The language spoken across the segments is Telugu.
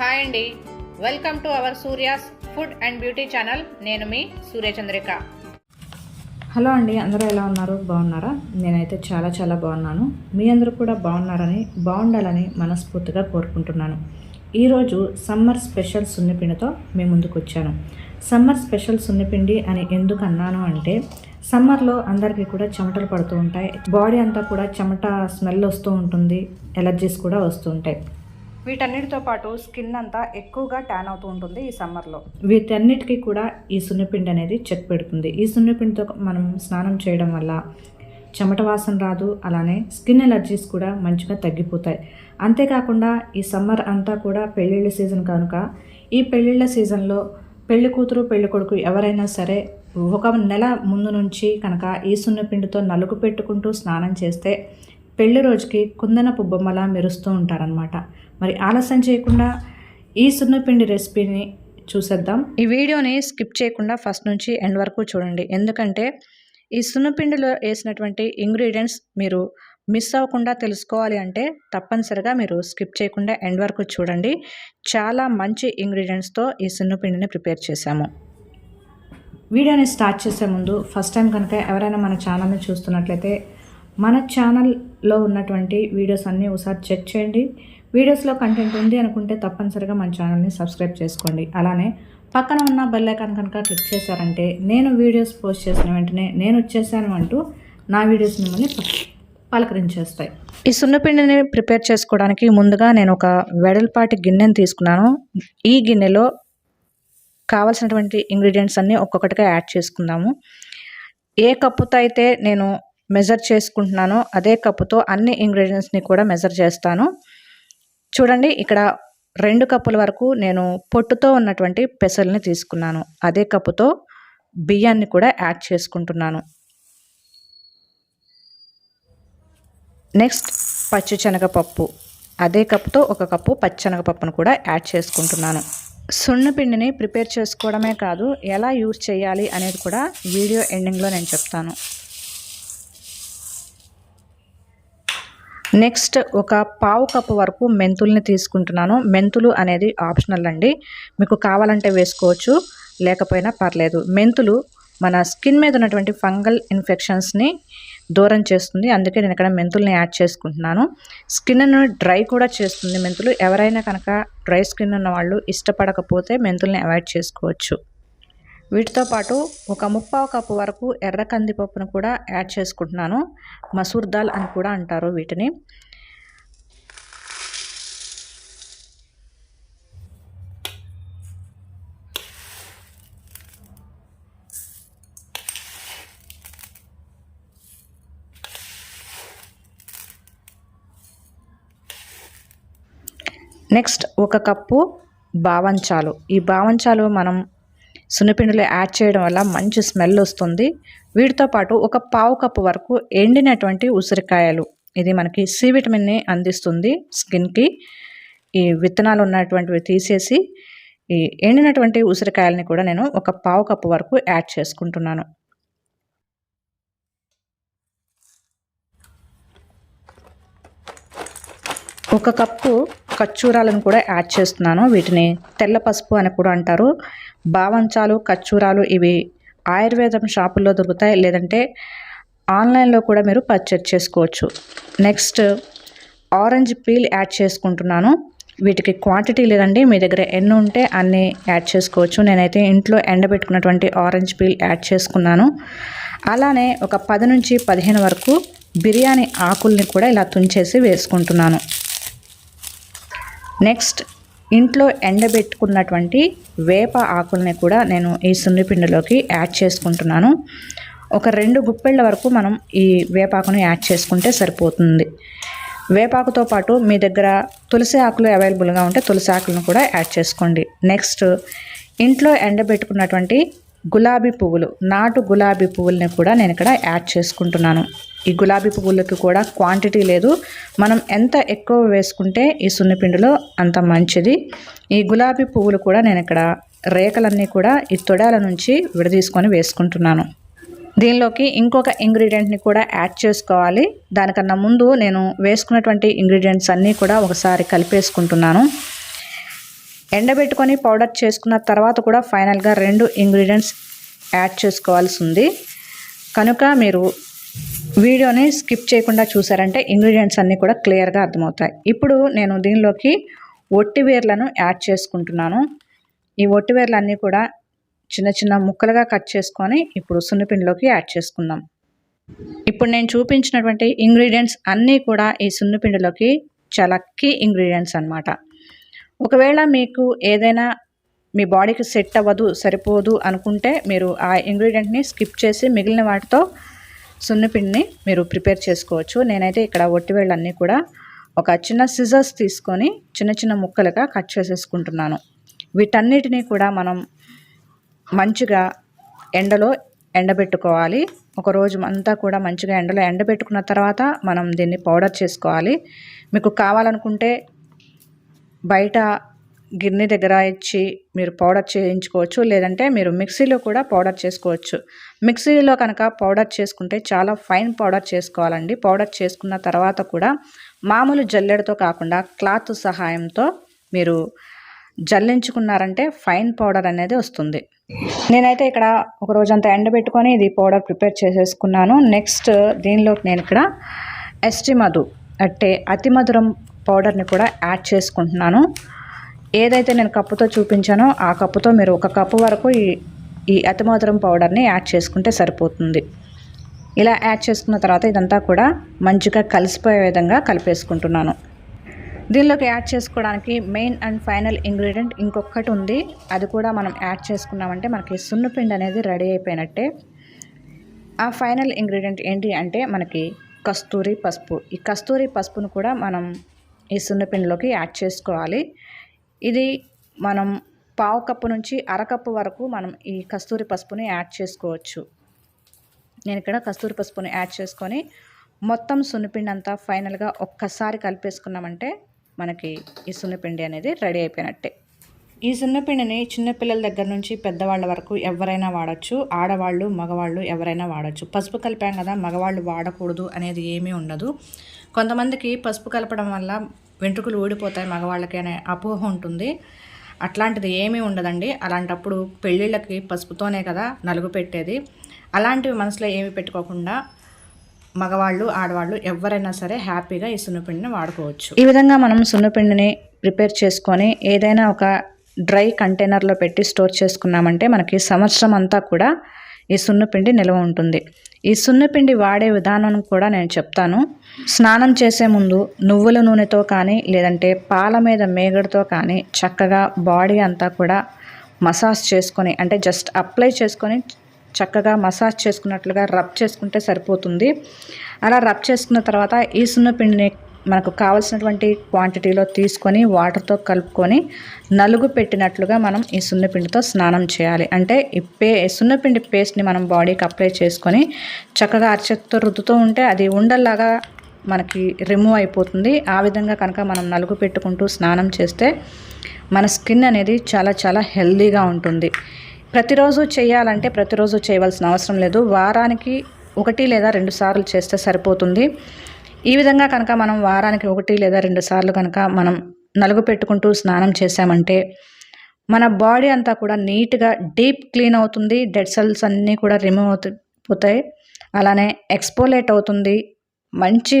హాయ్ అండి. Welcome to our Surya's food and beauty channel నేను మీ సూర్యచంద్రిక. హలో అండి అందరూ ఎలా ఉన్నారు? బాగున్నారా? నేనైతే చాలా చాలా బాగున్నాను. మీ అందరూ కూడా బాగున్నారని బాగుండాలని మనస్ఫూర్తిగా కోరుకుంటున్నాను. ఈరోజు సమ్మర్ స్పెషల్ సున్నిపిండితో మీ ముందుకు వచ్చాను. సమ్మర్ స్పెషల్ సున్నిపిండి అని ఎందుకు అన్నాను అంటే సమ్మర్లో అందరికీ కూడా చెమటలు పడుతూ ఉంటాయి. బాడీ అంతా కూడా చెమట స్మెల్ వస్తూ ఉంటుంది ఎలర్జీస్ కూడా వస్తూ ఉంటాయి. వీటన్నిటితో పాటు స్కిన్ అంతా ఎక్కువగా ట్యాన్ అవుతూ ఉంటుంది ఈ సమ్మర్లో వీటన్నిటికీ కూడా ఈ సున్నిపిండి అనేది చెక్ పెడుతుంది. ఈ సున్నిపిండితో మనం స్నానం చేయడం వల్ల చెమట వాసన రాదు అలానే స్కిన్ ఎలర్జీస్ కూడా మంచిగా తగ్గిపోతాయి. అంతేకాకుండా ఈ సమ్మర్ అంతా కూడా పెళ్ళిళ్ళ సీజన్ కనుక ఈ పెళ్ళిళ్ళ సీజన్లో పెళ్ళి కూతురు పెళ్ళి కొడుకు ఎవరైనా సరే ఒక నెల ముందు నుంచి కనుక ఈ సున్నపిండితో నలుగు పెట్టుకుంటూ స్నానం చేస్తే పెళ్ళి రోజుకి కుందనపు బొమ్మలా మెరుస్తూ ఉంటారనమాట మరి ఆలస్యం చేయకుండా ఈ సున్నపిండి రెసిపీని చూసేద్దాం. ఈ వీడియోని స్కిప్ చేయకుండా ఫస్ట్ నుంచి ఎండ్ వరకు చూడండి. ఎందుకంటే ఈ సున్నపిండిలో వేసినటువంటి ఇంగ్రీడియంట్స్ మీరు మిస్ అవ్వకుండా తెలుసుకోవాలి అంటే తప్పనిసరిగా మీరు స్కిప్ చేయకుండా ఎండ్ వరకు చూడండి. చాలా మంచి ఇంగ్రీడియంట్స్తో ఈ సున్నపిండిని ప్రిపేర్ చేశాము. వీడియోని స్టార్ట్ చేసే ముందు ఫస్ట్ టైం కనుక ఎవరైనా మన ఛానల్ని చూస్తున్నట్లయితే మన ఛానల్లో ఉన్నటువంటి వీడియోస్ అన్నీ ఒకసారి చెక్ చేయండి. వీడియోస్లో కంటెంట్ ఉంది అనుకుంటే తప్పనిసరిగా మన ఛానల్ని సబ్స్క్రైబ్ చేసుకోండి. అలానే పక్కన ఉన్న బెల్ ఐకాన్ కనుక క్లిక్ చేశారంటే నేను వీడియోస్ పోస్ట్ చేసిన వెంటనే నేను వచ్చేసాను అంటూ నా వీడియోస్ మిమ్మల్ని పలకరించేస్తాయి. ఈ సున్నపిండిని ప్రిపేర్ చేసుకోవడానికి ముందుగా నేను ఒక వెడల్పాటి గిన్నెను తీసుకున్నాను. ఈ గిన్నెలో కావాల్సినటువంటి ఇంగ్రీడియంట్స్ అన్నీ ఒక్కొక్కటిగా యాడ్ చేసుకుందాము. ఏ కప్పుతో అయితే నేను మెజర్ చేసుకుంటున్నానో అదే కప్పుతో అన్ని ఇంగ్రీడియంట్స్ని కూడా మెజర్ చేస్తాను. చూడండి ఇక్కడ రెండు కప్పుల వరకు నేను పొట్టుతో ఉన్నటువంటి పెసల్ని తీసుకున్నాను. అదే కప్పుతో బియ్యాన్ని కూడా యాడ్ చేసుకుంటున్నాను. నెక్స్ట్ పచ్చిశనగపప్పు అదే కప్పుతో ఒక కప్పు పచ్చిశనగపప్పును కూడా యాడ్ చేసుకుంటున్నాను. సున్నపిండిని ప్రిపేర్ చేసుకోవడమే కాదు ఎలా యూజ్ చేయాలి అనేది కూడా వీడియో ఎండింగ్లో నేను చెప్తాను. నెక్స్ట్ ఒక పావు కప్పు వరకు మెంతుల్ని తీసుకుంటున్నాను. మెంతులు అనేది ఆప్షనల్ అండి. మీకు కావాలంటే వేసుకోవచ్చు లేకపోయినా పర్లేదు. మెంతులు మన స్కిన్ మీద ఉన్నటువంటి ఫంగల్ ఇన్ఫెక్షన్స్ని దూరం చేస్తుంది. అందుకే నేను ఇక్కడ మెంతుల్ని యాడ్ చేసుకుంటున్నాను. స్కిన్ను డ్రై కూడా చేస్తుంది మెంతులు. ఎవరైనా కనుక డ్రై స్కిన్ ఉన్న వాళ్ళు ఇష్టపడకపోతే మెంతుల్ని అవాయిడ్ చేసుకోవచ్చు. వీటితో పాటు ఒక ముప్పావు కప్పు వరకు ఎర్ర కందిపప్పును కూడా యాడ్ చేసుకుంటున్నాను. మసూర్ దాల్ అని కూడా అంటారు వీటిని. నెక్స్ట్ ఒక కప్పు బావంచాలు. ఈ బావంచాలు మనం సున్నిపిండిలో యాడ్ చేయడం వల్ల మంచి స్మెల్ వస్తుంది. వీటితో పాటు ఒక పావు కప్పు వరకు ఎండినటువంటి ఉసిరికాయలు. ఇది మనకి సి విటమిన్ని అందిస్తుంది స్కిన్కి. ఈ విత్తనాలు ఉన్నటువంటివి తీసేసి ఈ ఎండినటువంటి ఉసిరికాయలని కూడా నేను ఒక పావు కప్పు వరకు యాడ్ చేసుకుంటున్నాను. ఒక కప్పు ఖర్చూరాలను కూడా యాడ్ చేస్తున్నాను. వీటిని తెల్ల పసుపు అని కూడా అంటారు. బావంచాలు ఖర్చూరాలు ఇవి ఆయుర్వేదం షాపుల్లో దొరుకుతాయి. లేదంటే ఆన్లైన్లో కూడా మీరు పర్చేజ్ చేసుకోవచ్చు. నెక్స్ట్ ఆరెంజ్ పీల్ యాడ్ చేసుకుంటున్నాను. వీటికి క్వాంటిటీ లేదండి. మీ దగ్గర ఎన్ని ఉంటే అన్నీ యాడ్ చేసుకోవచ్చు. నేనైతే ఇంట్లో ఎండబెట్టుకున్నటువంటి ఆరెంజ్ పీల్ యాడ్ చేసుకున్నాను. అలానే ఒక పది నుంచి పదిహేను వరకు బిర్యానీ ఆకుల్ని కూడా ఇలా తుంచేసి వేసుకుంటున్నాను. నెక్స్ట్ ఇంట్లో ఎండబెట్టుకున్నటువంటి వేప ఆకుల్ని కూడా నేను ఈ సున్నిపిండిలోకి యాడ్ చేసుకుంటున్నాను. ఒక రెండు గుప్పెళ్ళ వరకు మనం ఈ వేపాకును యాడ్ చేసుకుంటే సరిపోతుంది. వేపాకుతో పాటు మీ దగ్గర తులసి ఆకులు అవైలబుల్గా ఉంటే తులసి ఆకులను కూడా యాడ్ చేసుకోండి. నెక్స్ట్ ఇంట్లో ఎండబెట్టుకున్నటువంటి గులాబీ పువ్వులు నాటు గులాబీ పువ్వుల్ని కూడా నేను ఇక్కడ యాడ్ చేసుకుంటున్నాను. ఈ గులాబీ పువ్వులకి కూడా క్వాంటిటీ లేదు. మనం ఎంత ఎక్కువ వేసుకుంటే ఈ సున్నిపిండిలో అంత మంచిది. ఈ గులాబీ పువ్వులు కూడా నేను ఇక్కడ రేఖలన్నీ కూడా ఈ తొడాల నుంచి విడదీసుకొని వేసుకుంటున్నాను. దీనిలోకి ఇంకొక ఇంగ్రీడియంట్ని కూడా యాడ్ చేసుకోవాలి. దానికన్నా ముందు నేను వేసుకున్నటువంటి ఇంగ్రీడియంట్స్ అన్నీ కూడా ఒకసారి కలిపేసుకుంటున్నాను. ఎండబెట్టుకొని పౌడర్ చేసుకున్న తర్వాత కూడా ఫైనల్గా రెండు ఇంగ్రీడియంట్స్ యాడ్ చేసుకోవాల్సి ఉంది. కనుక మీరు వీడియోని స్కిప్ చేయకుండా చూసారంటే ఇంగ్రీడియంట్స్ అన్నీ కూడా క్లియర్గా అర్థమవుతాయి. ఇప్పుడు నేను దీనిలోకి ఒట్టివేర్లను యాడ్ చేసుకుంటున్నాను. ఈ ఒట్టివేర్లన్నీ కూడా చిన్న చిన్న ముక్కలుగా కట్ చేసుకొని ఇప్పుడు సున్నిపిండిలోకి యాడ్ చేసుకుందాం. ఇప్పుడు నేను చూపించినటువంటి ఇంగ్రీడియంట్స్ అన్నీ కూడా ఈ సున్నిపిండిలోకి చాలా కీ ఇంగ్రీడియంట్స్ అనమాట ఒకవేళ మీకు ఏదైనా మీ బాడీకి సెట్ అవ్వదు సరిపోదు అనుకుంటే మీరు ఆ ఇంగ్రీడియంట్ని స్కిప్ చేసి మిగిలిన వాటితో సున్నిపిండిని మీరు ప్రిపేర్ చేసుకోవచ్చు. నేనైతే ఇక్కడ ఒట్టివేళ్ళన్నీ కూడా ఒక చిన్న సిజర్స్ తీసుకొని చిన్న చిన్న ముక్కలుగా కట్ చేసేసుకుంటున్నాను. వీటన్నిటినీ కూడా మనం మంచిగా ఎండలో ఎండబెట్టుకోవాలి. ఒక రోజు అంతా కూడా మంచిగా ఎండలో ఎండబెట్టుకున్న తర్వాత మనం దీన్ని పౌడర్ చేసుకోవాలి. మీకు కావాలనుకుంటే బయట గిన్నె దగ్గర ఇచ్చి మీరు పౌడర్ చేయించుకోవచ్చు లేదంటే మీరు మిక్సీలో కూడా పౌడర్ చేసుకోవచ్చు. మిక్సీలో కనుక పౌడర్ చేసుకుంటే చాలా ఫైన్ పౌడర్ చేసుకోవాలండి. పౌడర్ చేసుకున్న తర్వాత కూడా మామూలు జల్లెడతో కాకుండా క్లాత్ సహాయంతో మీరు జల్లించుకున్నారంటే ఫైన్ పౌడర్ అనేది వస్తుంది. నేనైతే ఇక్కడ ఒక రోజంతా ఎండబెట్టుకొని ఇది పౌడర్ ప్రిపేర్ చేసేసుకున్నాను. నెక్స్ట్ దీనిలోకి నేను ఇక్కడ ఎస్టి మధు అంటే అతి మధురం పౌడర్ని కూడా యాడ్ చేసుకుంటున్నాను. ఏదైతే నేను కప్పుతో చూపించానో ఆ కప్పుతో మీరు ఒక కప్పు వరకు ఈ ఈ అతి పౌడర్ని యాడ్ చేసుకుంటే సరిపోతుంది. ఇలా యాడ్ చేసుకున్న తర్వాత ఇదంతా కూడా మంచిగా కలిసిపోయే విధంగా కలిపేసుకుంటున్నాను. దీనిలోకి యాడ్ చేసుకోవడానికి మెయిన్ అండ్ ఫైనల్ ఇంగ్రీడియంట్ ఇంకొకటి ఉంది. అది కూడా మనం యాడ్ చేసుకున్నామంటే మనకి సున్నపిండి అనేది రెడీ అయిపోయినట్టే. ఆ ఫైనల్ ఇంగ్రీడియంట్ ఏంటి అంటే మనకి కస్తూరి పసుపు. ఈ కస్తూరి పసుపును కూడా మనం ఈ సున్నపిండిలోకి యాడ్ చేసుకోవాలి. ఇది మనం పావు కప్పు నుంచి అరకప్పు వరకు మనం ఈ కస్తూరి పసుపుని యాడ్ చేసుకోవచ్చు. నేను ఇక్కడ కస్తూరి పసుపుని యాడ్ చేసుకొని మొత్తం సున్నిపిండి అంతా ఫైనల్గా ఒక్కసారి కలిపేసుకున్నామంటే మనకి ఈ సున్నిపిండి అనేది రెడీ అయిపోయినట్టే. ఈ సున్నపిండిని చిన్నపిల్లల దగ్గర నుంచి పెద్దవాళ్ళ వరకు ఎవరైనా వాడచ్చు ఆడవాళ్ళు మగవాళ్ళు ఎవరైనా వాడచ్చు. పసుపు కలిపాం కదా మగవాళ్ళు వాడకూడదు అనేది ఏమీ ఉండదు. కొంతమందికి పసుపు కలపడం వల్ల వెంట్రుకలు ఊడిపోతాయి మగవాళ్ళకి అనే అపోహ ఉంటుంది. అట్లాంటిది ఏమీ ఉండదండి. అలాంటప్పుడు పెళ్ళిళ్ళకి పసుపుతోనే కదా నలుగు పెట్టేది. అలాంటివి మనసులో ఏమి పెట్టుకోకుండా మగవాళ్ళు ఆడవాళ్ళు ఎవరైనా సరే హ్యాపీగా ఈ సున్నపిండిని వాడుకోవచ్చు. ఈ విధంగా మనం సున్నపిండిని ప్రిపేర్ చేసుకొని ఏదైనా ఒక డ్రై కంటైనర్లో పెట్టి స్టోర్ చేసుకున్నామంటే మనకి సంవత్సరం అంతా కూడా ఈ సున్నపిండి నిల్వ ఉంటుంది. ఈ సున్నపిండి వాడే విధానం కూడా నేను చెప్తాను. స్నానం చేసే ముందు నువ్వుల నూనెతో కానీ లేదంటే పాల మీద మేగడతో కానీ చక్కగా బాడీ అంతా కూడా మసాజ్ చేసుకొని అంటే జస్ట్ అప్లై చేసుకొని చక్కగా మసాజ్ చేసుకున్నట్లుగా రబ్ చేసుకుంటే సరిపోతుంది. అలా రబ్ చేసుకున్న తర్వాత ఈ సున్నపిండిని మనకు కావలసినటువంటి క్వాంటిటీలో తీసుకొని వాటర్తో కలుపుకొని నలుగు పెట్టినట్లుగా మనం ఈ సున్నపిండితో స్నానం చేయాలి. అంటే ఈ పే సున్నపిండి పేస్ట్ని మనం బాడీకి అప్లై చేసుకొని చక్కగా అరచేతితో రుద్దుతూ ఉంటే అది ఉండల్లాగా మనకి రిమూవ్ అయిపోతుంది. ఆ విధంగా కనుక మనం నలుగు పెట్టుకుంటూ స్నానం చేస్తే మన స్కిన్ అనేది చాలా చాలా హెల్దీగా ఉంటుంది. ప్రతిరోజు చేయాలంటే ప్రతిరోజు చేయవలసిన అవసరం లేదు. వారానికి ఒకటి లేదా రెండు సార్లు చేస్తే సరిపోతుంది. ఈ విధంగా కనుక మనం వారానికి ఒకటి లేదా రెండు సార్లు కనుక మనం నలుగు పెట్టుకుంటూ స్నానం చేసామంటే మన బాడీ అంతా కూడా నీట్గా డీప్ క్లీన్ అవుతుంది డెడ్ సెల్స్ అన్నీ కూడా రిమూవ్ అవుతూ పోతాయి. అలానే ఎక్స్పోలేట్ అవుతుంది మంచి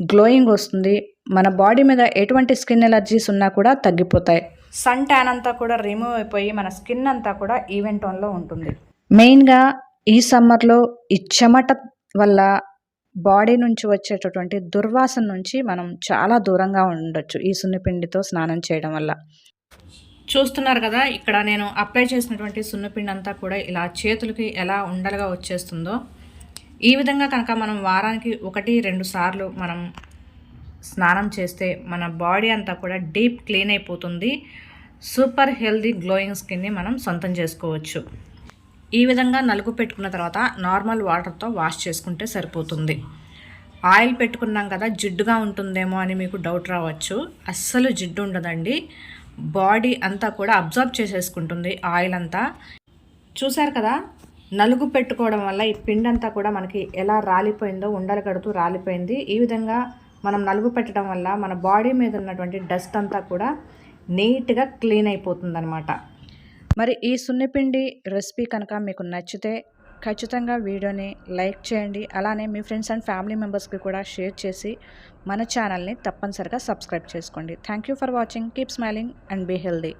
గ్లోయింగ్ వస్తుంది మన బాడీ మీద ఎటువంటి స్కిన్ ఎలర్జీస్ ఉన్నా కూడా తగ్గిపోతాయి. సన్ ట్యాన్ అంతా కూడా రిమూవ్ అయిపోయి మన స్కిన్ అంతా కూడా ఈవెన్ టోన్లో ఉంటుంది. మెయిన్గా ఈ సమ్మర్లో ఈ చెమట వల్ల బాడీ నుంచి వచ్చేటటువంటి దుర్వాసన నుంచి మనం చాలా దూరంగా ఉండొచ్చు ఈ సున్నిపిండితో స్నానం చేయడం వల్ల. చూస్తున్నారు కదా ఇక్కడ నేను అప్లై చేసినటువంటి సున్నపిండి అంతా కూడా ఇలా చేతులకి ఎలా ఉండలుగా వచ్చేస్తుందో. ఈ విధంగా కనుక మనం వారానికి ఒకటి రెండు సార్లు మనం స్నానం చేస్తే మన బాడీ అంతా కూడా డీప్ క్లీన్ అయిపోతుంది. సూపర్ హెల్దీ గ్లోయింగ్ స్కిన్ని మనం సొంతం చేసుకోవచ్చు. ఈ విధంగా నలుగు పెట్టుకున్న తర్వాత నార్మల్ వాటర్తో వాష్ చేసుకుంటే సరిపోతుంది. ఆయిల్ పెట్టుకున్నాం కదా జిడ్డుగా ఉంటుందేమో అని మీకు డౌట్ రావచ్చు. అస్సలు జిడ్డు ఉండదండి. బాడీ అంతా కూడా అబ్జర్వ్ చేసేసుకుంటుంది ఆయిల్ అంతా. చూసారు కదా నలుగు పెట్టుకోవడం వల్ల ఈ పిండి అంతా కూడా మనకి ఎలా రాలిపోయిందో ఉండలు కడుతూ రాలిపోయింది. ఈ విధంగా మనం నలుగు పెట్టడం వల్ల మన బాడీ మీద ఉన్నటువంటి డస్ట్ అంతా కూడా నీట్గా క్లీన్ అయిపోతుందన్నమాట. మరి ఈ సున్నిపిండి రెసిపీ కనుక మీకు నచ్చితే ఖచ్చితంగా వీడియోని లైక్ చేయండి. అలానే మీ ఫ్రెండ్స్ అండ్ ఫ్యామిలీ మెంబర్స్కి కూడా షేర్ చేసి మన ఛానల్ని తప్పనిసరిగా సబ్స్క్రైబ్ చేసుకోండి. Thank you for watching. Keep smiling and be healthy.